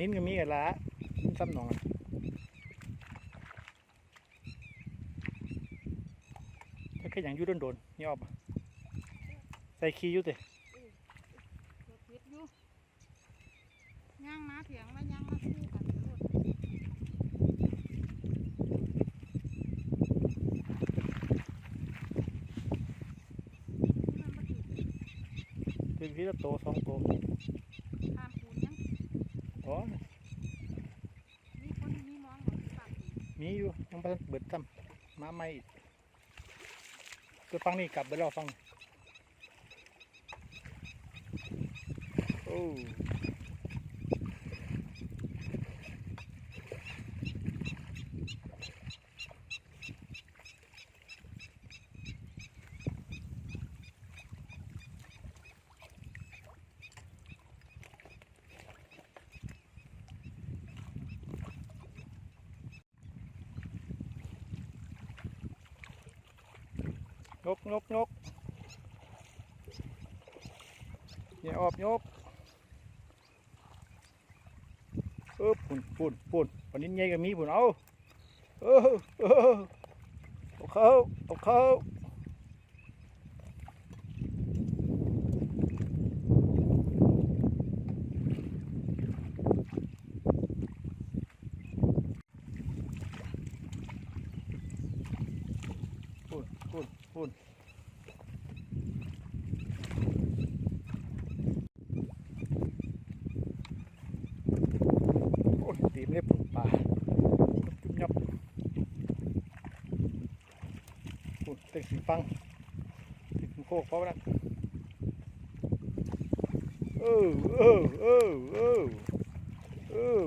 นิ้นก็มีกันละซ้ำหนองถ้าแค่อย่างยุ่โดนๆนี่ออกใส่คียุ่ติรถติดอยู่ย่างมาเถียงแล้วย่างมาคู่กันตลอดนี่มันมาถึง เป็นพี่ละโตสองโต ทานปูนยัง อ๋อ มีคนมีมองของที่ปากปูน มี อยู่ยังไม่ทันเบิดซ้ำมาใหม่อีกคือฟังนี่กลับไปรอฟังโอ้ยกยกยกอย่าออกยกเออปุ่นปุ่นปุ่นวันนี้ ใหญ่ก็มีปุ่นเอาเออเออเอาเข้าเอาเข้าปุ่นปุ่นปุ่นโอ้ยตีมเล็บปุ่นปลาจุ๊บยับปุ่นเต็งสีฟังติดโคกเพราะว่าเอ อเออเออเออเออ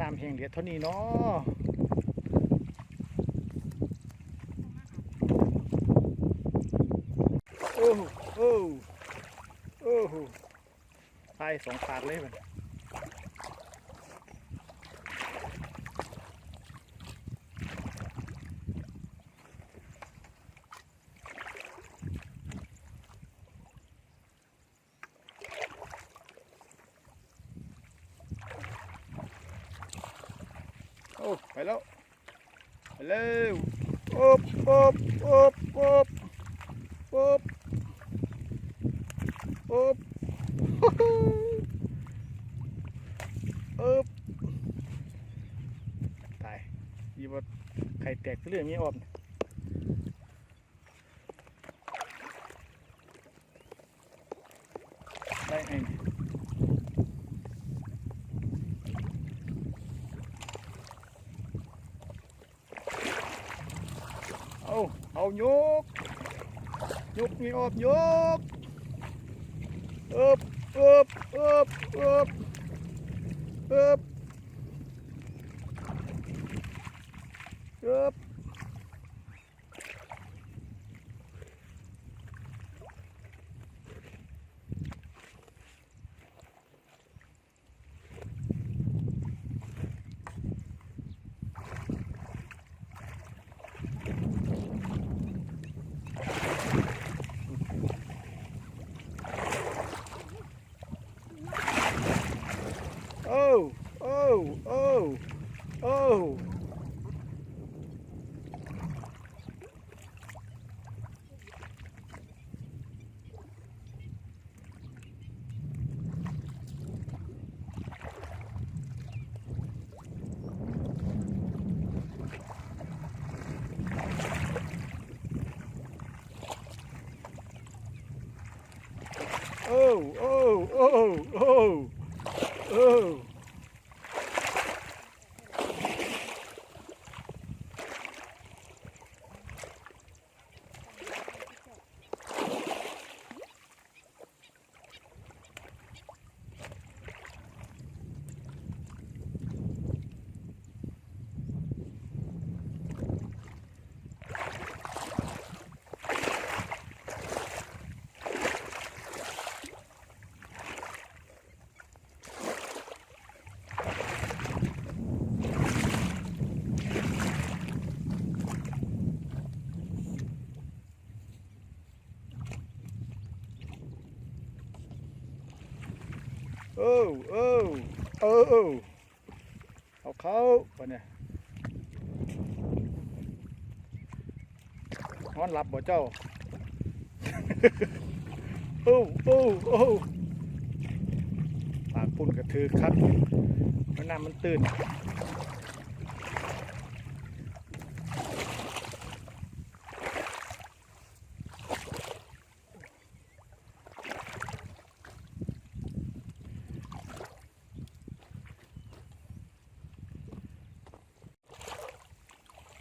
น้ำแห้งเหลือเท่านี้เนาะโอ้โอ้โอ้โหตายสองปากเลยมันโอ้ไปแล้ว ไปเร็วโอ๊บโอ๊บโอ๊บโอ๊บโอ๊บ อึบอึบตายยีบไข่แตกเรื่องนี้ออมได้ไงเนี่ย เอายกยกนี่ออบยกอึบอึบอึบอึบอึบอึบ oh, oh, oh, oh, oh. ออเออเออเออเอาเขาปะเนี่ยนอนหลับบ่เจ้าโอ้โอ้โอ้ปากปุ่นกระทือครับมันน้ำมันตื่น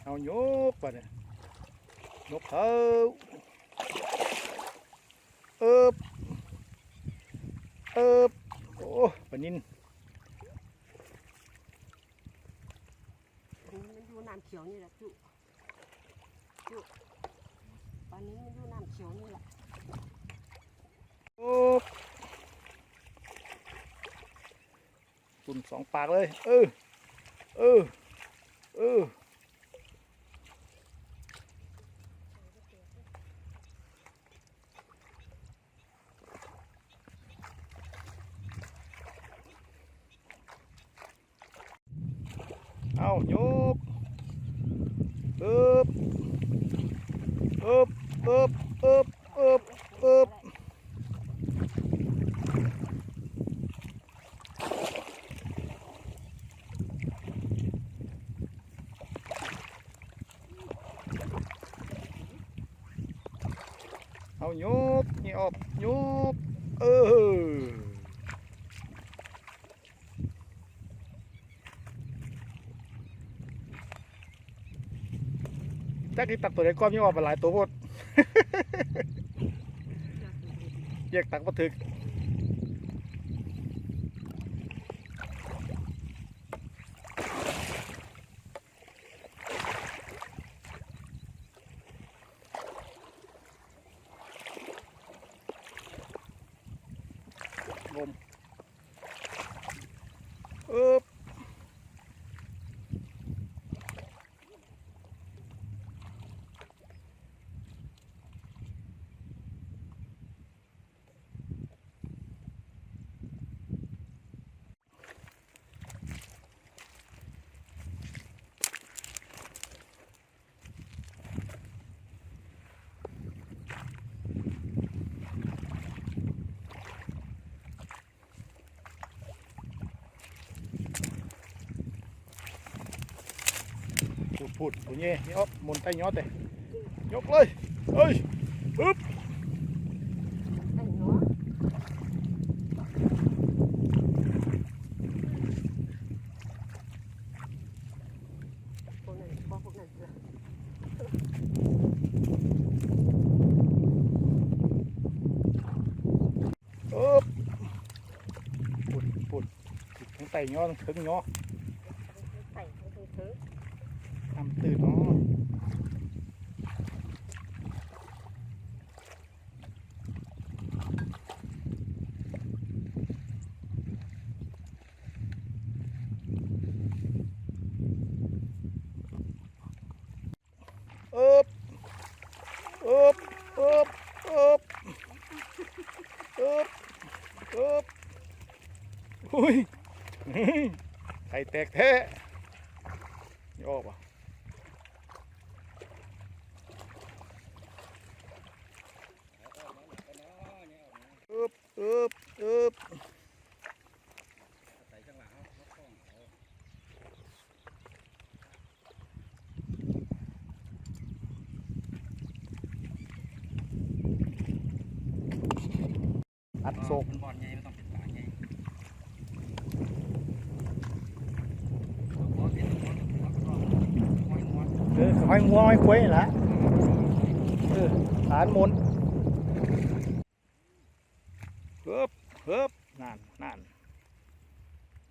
เอายกไปเนี่ยยก เขาเอิบเอิบโอ้ปะนินอันนี้มันอยู่น้ำเขียวนี่แหละจุจุตอนนี้มันอยู่น้ำเขียวนี่แหละโอ้ตุ่นสองปากเลย เออ เออ เออ เอายกเอิบเอิบเอิบเอิบเอิบเอิบเอายกนี่ออกยกเออ จักที่ตักตัวไหนก้อนมีออกไปหลายตัวหมดแยกตักมาถึกงมเอ๊บ พูดพูดผู้นี้นี่ออกหมุนใต้ยอดเลยยกเลยเฮ้ยฮึบ ไอ้เนาะพวกนั้นพวกนั้นเสือ เอ๊บพูดพูดทั้งใต้ยอดทั้งถึงยอ ไต่เขาเถอะ ทำตื่นเนาะเอ๊บเอ๊บเอ๊บเอ๊บเอ๊บเอ๊บอุ้ย ไข่แตกแท้นี่ออกป่ะ อึบอึบอึบอัดโศก มันบอลไงมันต้องเป็นปากไงบอลเป็นบอลหัวก็ต้องห้อยหัว เออ ห้อยงัวห้อยควยละเออฐานมุนเฮิบเฮิบนั่นนั่น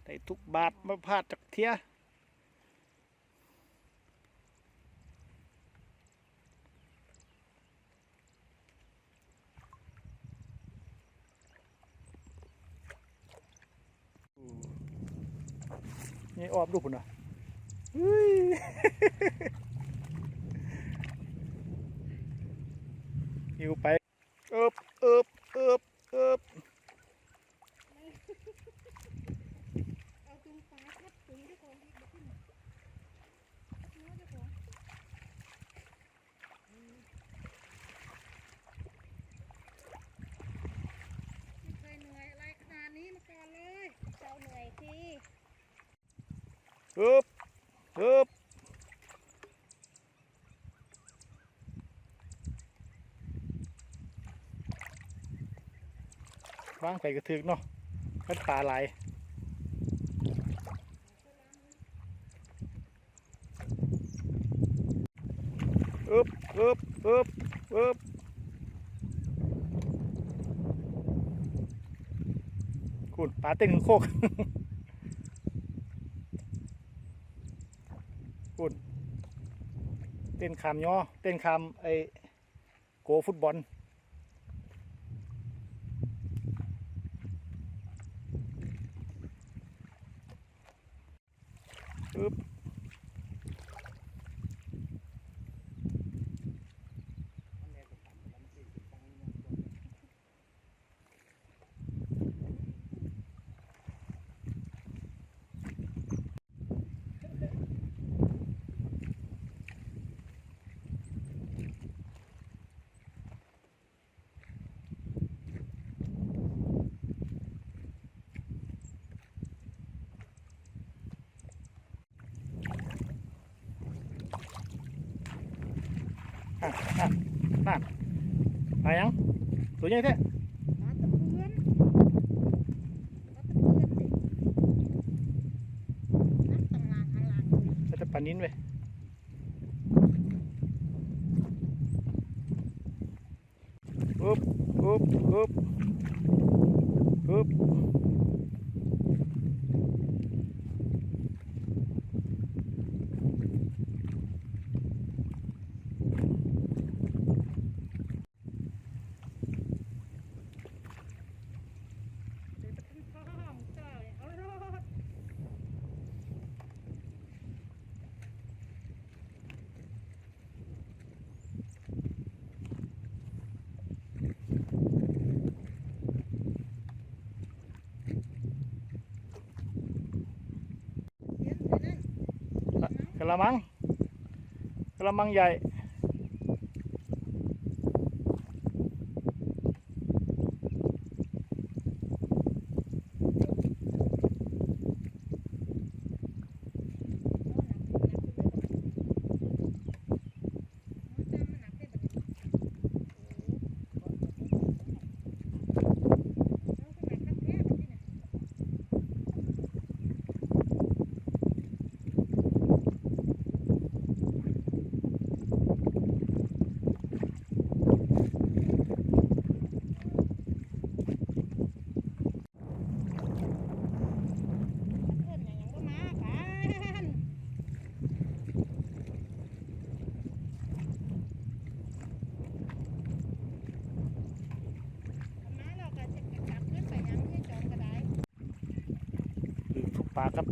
ได้ทุกบาทมาพาดจากเทียนี่ออบดูปุ่นนะ หิวไปเอิบเอิบเอิบเอิบเอิบางไปกระถึกเนาะเป็นปลาไหลอึบอึบอึบอึบคุณปลาเต้นขึ้นโคกคุณเต้นคำย่อเต้นคำไอโกฟุตบอล อึ๊บนั่นนั่นนั่นอะไรยัง ตัวใหญ่แท้มาตะเพื่อนมาตะเพื่อนดินักตำรางอะไร ก็จะปลานิ้นไปอึ๊บอึ๊บอึ๊บอึ๊บกระมังก ระมังใหญ่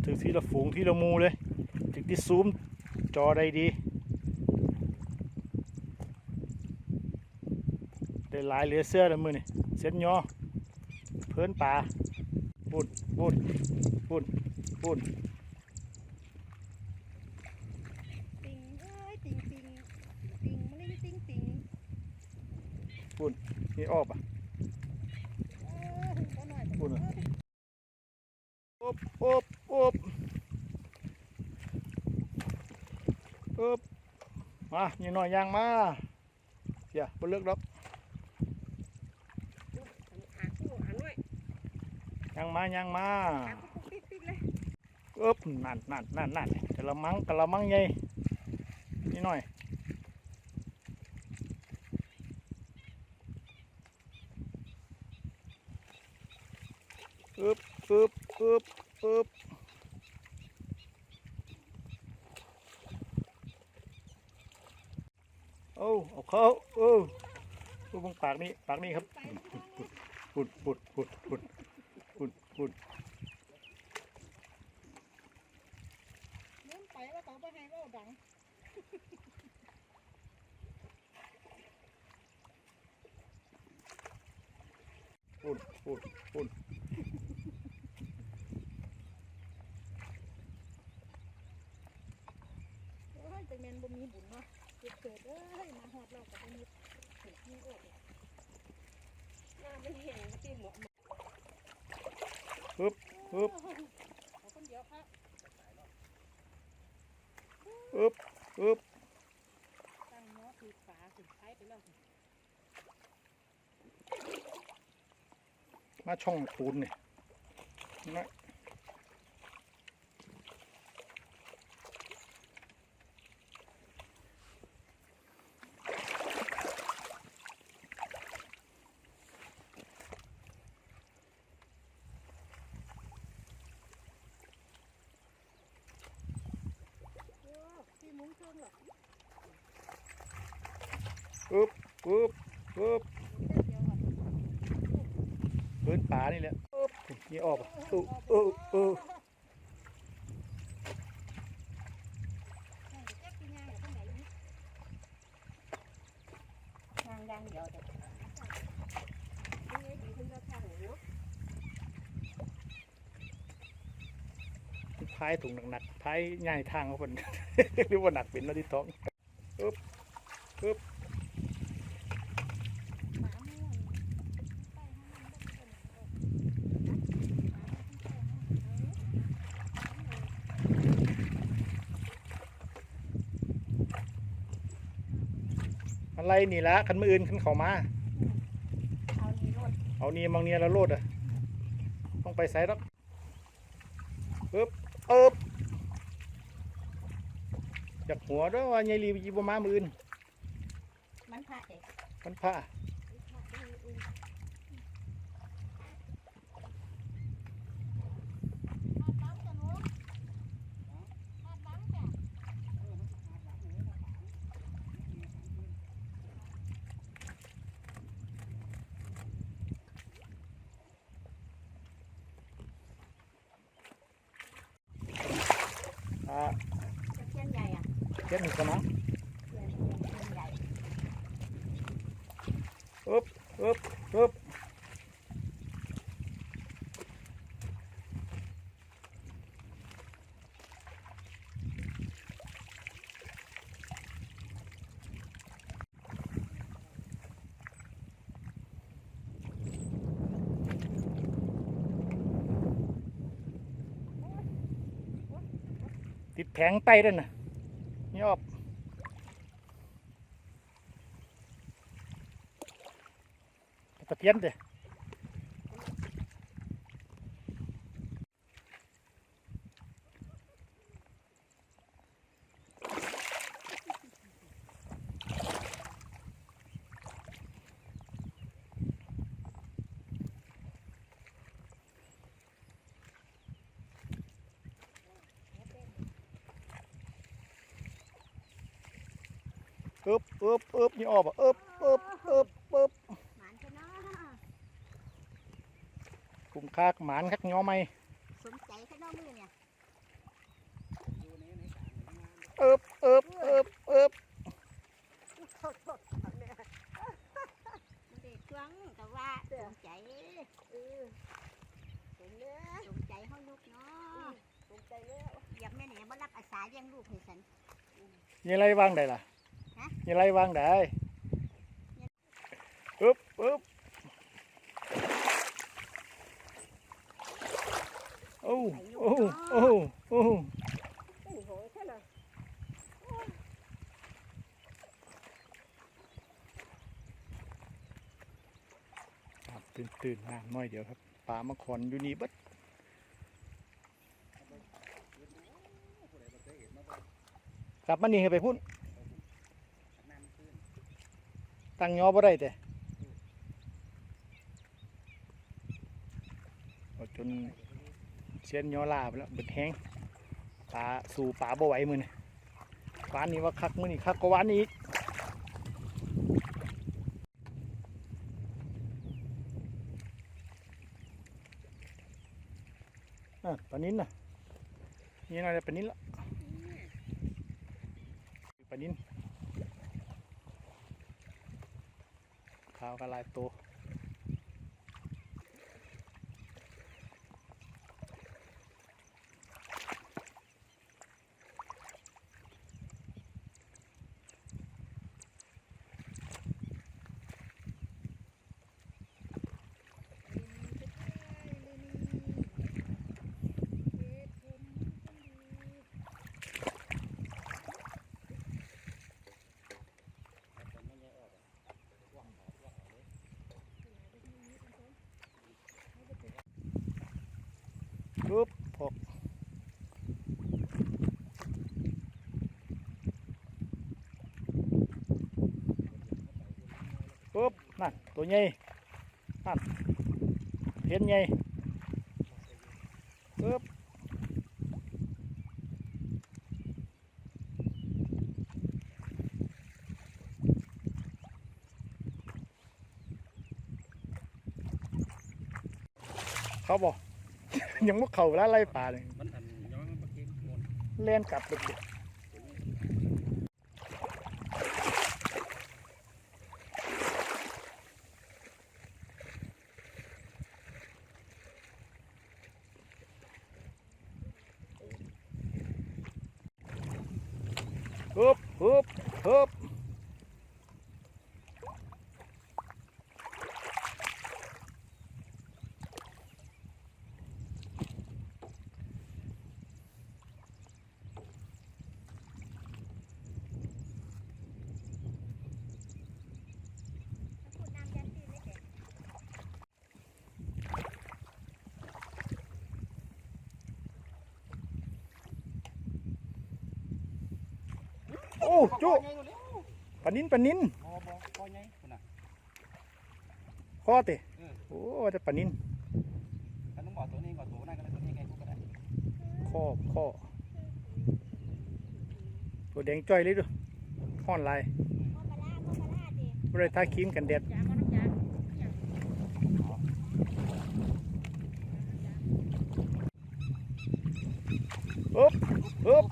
ถือ ทุกปลาครับถือทีละฝูงทีละหมูเลย ถึงที่ซูมจอได้ดี ได้หลายเหลือเสื้อแล้วมือนี่เส้นยอเพิ่นปลาปุ่นปุ่นปุ่นปุ่นติงเอ้ยติงติงติงมะลิงติงติงนี่ออกอะ เออก็หน่อย ปุ่นอะอบอบอบอบ มานี่หน่อยยางมาอย่าบนเลือกดอกหาคู่หาหน่อยยางมายางมาหาคู่ปิ๊ดปิ๊ดเลยอึบนั่นนั่นนั่นนั่นกะละมังกะละมังใหญ่นี่หน่อยอึบอึบอึบอึบโอ้ เขาเออดูบงปากนี่ปากนี่ครับปุดปุดปุดปุดปุดปุด เล่นไปว่าเขาไปให้ว่าดัง ปุดปุดปุด โอ้ยแต่แมนบ่มีบุญเนาะเกิดเกิดเอ้ยมาหอดเรากับมนุษย์ถูกที่โอ้ย หน้ามันเห็นที่หมอ ปึ๊บปึ๊บปึ๊บตั้งหม้อคือฝาสุดท้ายไปแล้วมาช่องตูนเนี่ยนะ โอ้ที่มุ้งเครื่องหรอก อึบอึบอึบ เดี๋ยวก่อน เดินป่านี่แหละอึบนี่ออกอะอึบอึบอึบ นั่นจะแจ๊กที่ย่างอยู่ข้างไหนนี่ ทางดังเดียวเด็กนี่ดีขึ้นแล้วทางเนาะ พายถุงหนักๆพายง่ายทางเขาเป็นหรือว่าหนักเป็นแล้วที่ท้องอึบอึบหมาม่วนใต้ห้างมันเป็นคนเออหมามันใต้ห้างเอออะไรนี่ละคันมืออื่นคันเขามาเอาดีรถเอานี่มองเนี่ยแล้วโลดอะต้องไปใส่แล้วอึบอึบ จากหัวด้วยว่าไงรีบีบมามืออื่นมันพระเด็กมันผ้า หาดหลังจ้ะหนูหาดหลังจ้ะ อ่า จะเทียนใหญ่ อะเจ็ดหนึ่งสนาม เทียนเทียนใหญ่ อึบอึบอึบติดแผงไตด้วยนะนี่ออก ตะเพียนเด้อึบอึบอึบนี่ออกอะอึบอึบอึบอึบ หมานชนะ กลุ่มคากหมานคักง้อไหมสนใจข้างนอกมือเนี่ยอึบอึบอึบอึบโทษโทษแม่มันเด็กช่วงแต่ว่าสนใจเออสนเนื้อสนใจเขาลูกเนาะสนใจแล้วอยากแม่เนี่ยมารับอาสาเลี้ยงลูกให้ฉันยังไรวางได้ล่ะฮะยังไรวางได้อึบอึบ อ้โอ้โอ้โอ้โอ้โหใช่เลยครับตื่นตื่นน้ำน้อยเดียวครับปลามาขอนอยู่นี่บัดกลับมานี่ให้ไปพุ่นตั้งยอบ่ได้แต่เอาจน เชียนยอลาไปแล้วเบิดแห้งปลาสู่ปลาบ่ไหวมือนี่วานนี้ว่าคักมือนี่คักก็วานนี้อีกอะปลานิ้นน่ะนี่น่าจะปลานิ้นละปลานิ้นขาวกระลายโตว ตัวใหญ่นั่นเห็นใหญ่ปึ๊บเขาบอกยังมุกเข่าแล้วไล่ป่าเลยมันอันย้อนมากินหมดเล่นกลับไปกินฮึบฮึบฮึบโอ้ จุปลานินปลานินบอบอคอใหญ่คนน่ะคอเตะเออโอ้ว่าแต่ปลานินถ้าต้องบอกตัวนี้ก่อนตัวนั้นก็ได้ตัวนี้ไงกูก็ได้คอคอตัวแดงจ้อยเลยดูห้อนลายพ่อปลาร้าพ่อปลาร้าดิบริทาครีมกันแดด ยาก็น้ำยาอย่าง อึ๊บอึ๊บ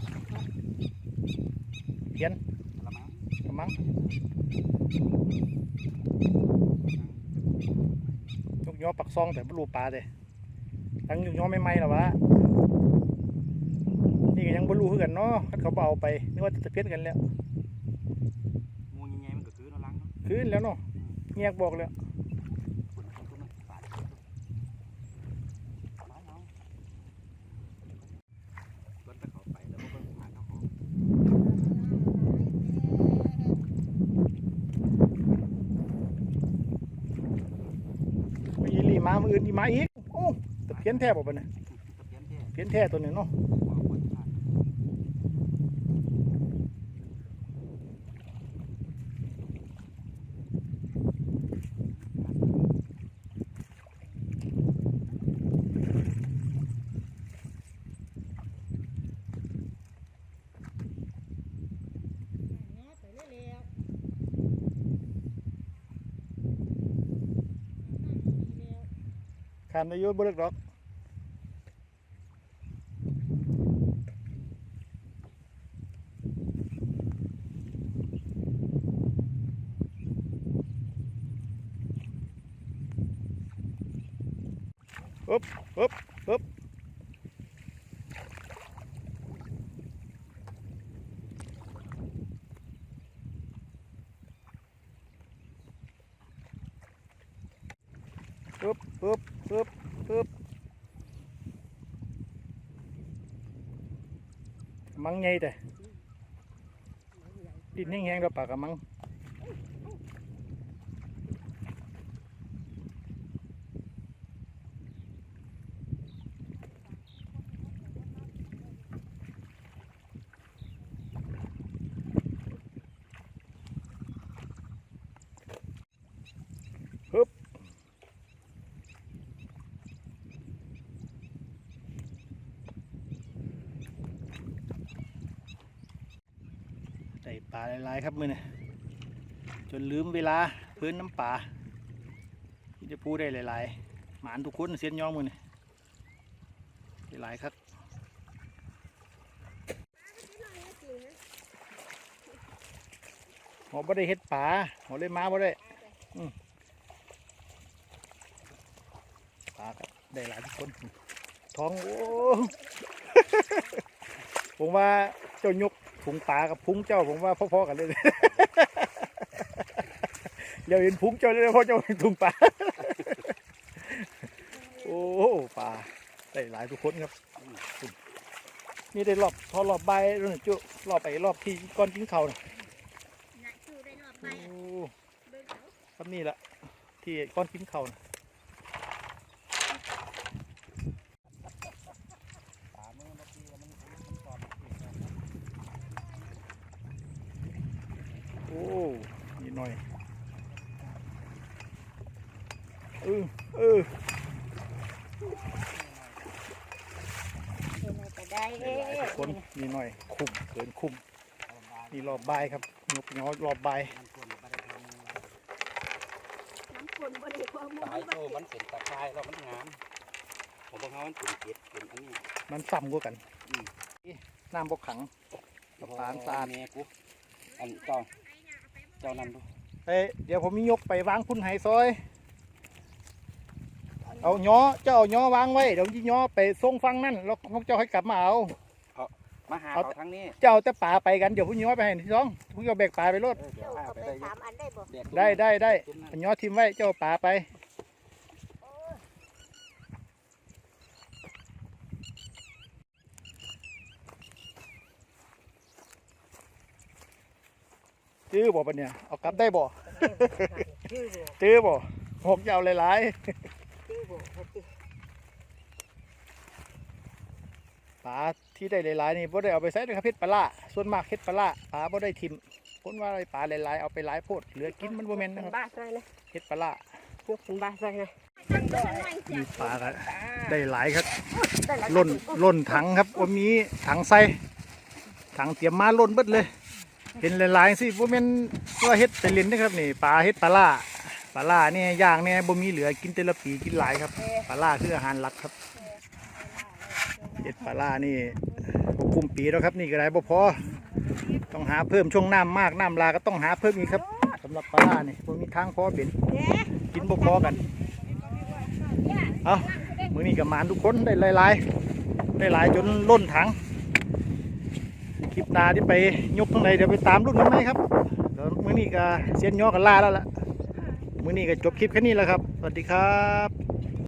เขียน ละมั้ง กระมัง ยกย้อปักซองแต่ไม่รู้ปลาเลยตั้งยกย้อไม่ไหมหรอวะนี่ก็ยังบรรลุคือกันเนาะคันเขาบ่เอาไปนึกว่าจะเพี้ยนกันแล้วมูใหญ่ๆมันก็คือเราล้างเนาะคืนแล้วเนาะเงียกบอกแล้ว คนคนตัวนั้นปาดมาเอารถไปเขาไปแล้วมันก็หาเจ้าของ มีอีหลี มามืออื่นอีมาอีกโอ้แต่เพี้ยนแท้บอกไปเนี่ยตะเพียนแท้เพี้ยนแท้ตัวหนึ่งเนาะ หัวคนผ่าน เนาะไปเร็วๆนั่งดีแล้ว ขามนายโยนบริกดอกอ๊บอ๊บอึ๊บอึ๊บอึ๊บ มังไงแต่ดินแห้งๆเราปากกะมังได้ปลาหลายๆครับมือเนี่ยจนลืมเวลาพื้นน้ำป่าที่จะพูดได้หลายๆ หมานทุกคนเสียนย่องมือเนี่ยหลายๆครับหมอบ่ได้เฮ็ดป่าหมอเลยมาบ่ได้อืมปลาก็ได้หลายทุกคนท้องโอ้ผมว่าเจ้ายก ถุงปลากับพุงเจ้าผมว่าพอๆกันเลยเดี๋ยวเห็นพุงเจ้าเลยเพราะเจ้าเห็นถุงปลาโอ้ปลาได้หลายทุกคนครับนี่ได้รอบพอรอบใบายแล้วนะจุรอบไปรอบที่ก้อนกินเขาวน่ะน่ะชูได้รอบไปโอ้อะเบิ่งเอาครับนี่ละที่ก้อนกินเขาวน่ะ ปามือเมื่อกี้มันมันตอน โอ้นี่หน่อยออเออเป็นอก็ได้ทุกคนนี่หน่อย คุ้มเกินคุ้มนี่รอบใบครับนกย้อรอบบ่ายน้ำคนบ่ได้ความมุ่งสายโตมันเป็นตะไคร้แล้วมันงามผมบอกเขามันเป็นเกล็ดเป็นอันนี้ มันซ้ำกว่ากันน้ำบกขังกับปานสาดเมกูอันเจ้า เจ้านำดูเอ้ยเดี๋ยวผมมียกไปวางพุ่นไห้ซอย เอาย้อเจ้าเอาย้อวางไว้เดี๋ยวยี่ย้อไปส่งฟังนั่นแล้วพวกเจ้าให้กลับมาเอา มาหาเอา เขาทั้งนี้เจ้าเอาแต่ป่าไปกันเดี๋ยวพุ่ย้อไปให้ที่น้องพุ่เอาแบกป่าไปรถ เออเดี๋ยวเจ้าพาเอาไปไปได้สามอันได้บ่เด็กได้ได้ได้ตุ้มนั่นเอาย้อทิมไว้เจ้าเอาป่าไป จื้อบ่ปะเนี่ยเอากลับได้บ่ชื่อบ่จื้อบ่ผมจะเอาหลายชื่อบ่ว่าติๆปลาที่ได้หลายๆนี่บ่ได้เอาไปใส่ในกระเพชรปลาร้าส่วนมากเฮ็ดปลาร้าปลาบ่ได้ทิมคนว่าอะไรปลาหลายๆเอาไปหลายโพดเหลือกินมันบ่แม่นนะครับบ้าใส่นะเฮ็ดปลาร้ายกเป็นบ้าใส่นะมีปลาก็ได้หลายครับได้หลายล้นล้นถังครับว่ามีถังใส่ถังเตรียมมาล้นเบิดเลย เห็นหลายๆสิบ่แม่นว่าเฮ็ดไปเล่นนะครับนี่ปลาเฮ็ดปลาล่าปลาล่าเนี่ยย่างเนี่ยบ่มีเหลือกินแต่ละปีกินหลายครับปลาล่าคืออาหารหลักครับเฮ็ดปลาล่านี่บ่คุ้มปีแล้วครับนี่ก็ได้บ่พอต้องหาเพิ่มช่วงน้ำมากน้ำลาก็ต้องหาเพิ่มอีกครับสำหรับปลาล่านี่บ่มีทางพอเป็นเด้กินบ่พอกันเอามือนี้กับมานทุกคนได้หลายๆได้หลายจนล้นถังค ลิปนาที่ไปยกทั้งในเดี๋ยวไปตามรุ่นกันไหมครับเดี๋ยวมือนี้ก็เซียนย่อกันล่าแล้วล่ะมือนี้ก็จบคลิปแค่นี้แล้วครับ สวัสดีครับ